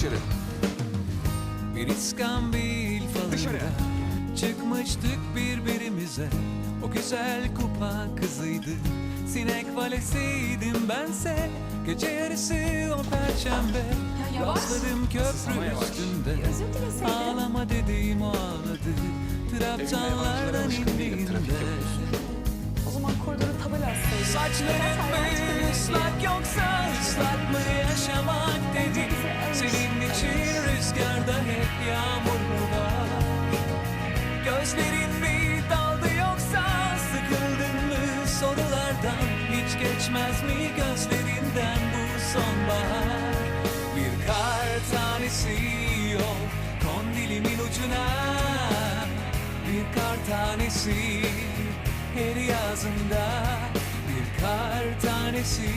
Dışarı. Bir iskambil Dışarı. falında Çıkmıştık birbirimize O güzel kupa kızıydı Sinek valesiydim bense Gece yarısı o perşembe Ya yavaş. Rastladım köprü yavaş. üstünde Özür dileseydin. Ağlama dediğim o ağladı değilim, indiğinde trafik yapıyorsun. O zaman koridora tabela assaydın. Saçların mı ıslak yoksa ıslak mı yaşamak dedim geçmez mi gözlerinden bu sonbahar? Bir kar tanesi yok kondilimin ucuna. Bir kar tanesi her yazında. Bir kar tanesi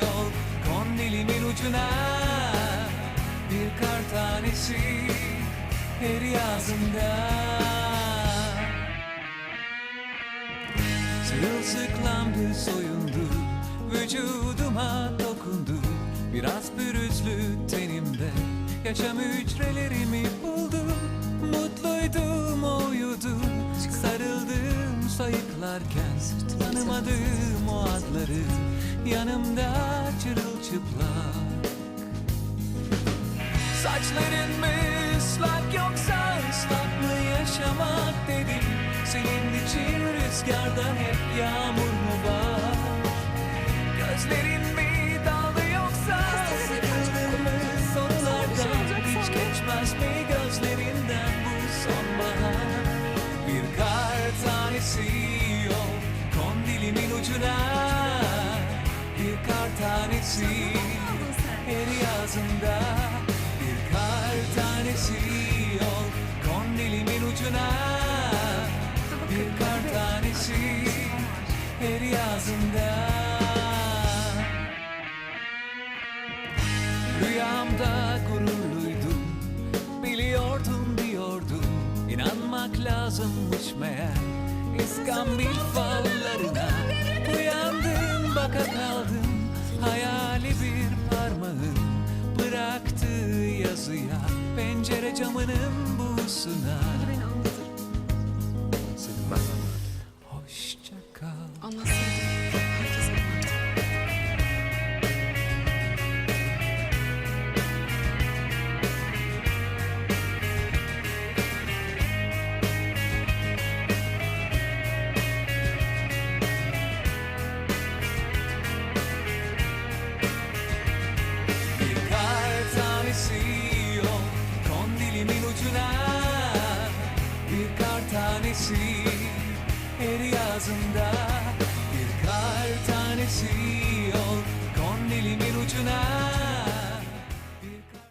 yok kondilimin ucuna. Bir kar tanesi her yazında. Sırılsıklamdı soyundu Vücuduma dokundu. Biraz pürüzlü tenimde Yaşam hücrelerimi buldum. Mutluydum o uyudu Sarıldım sayıklarken. Tanımadığım o adları Yanımda çırılçıplak. Saçların mı ıslak yoksa ıslak mı yaşamak dedim. Senin için rüzgarda hep yağmur mu var ucuna Bir kar tanesi. Her yazında bir kar tanesi. Yol kondilimin ucuna bir kar tanesi. Her yazında. Rüyamda gururluydum biliyordum diyordum inanmak lazımmış meğer İskambil fallarına yazıya pencere camının buğusuna tanesi her yazında Bir kar tanesi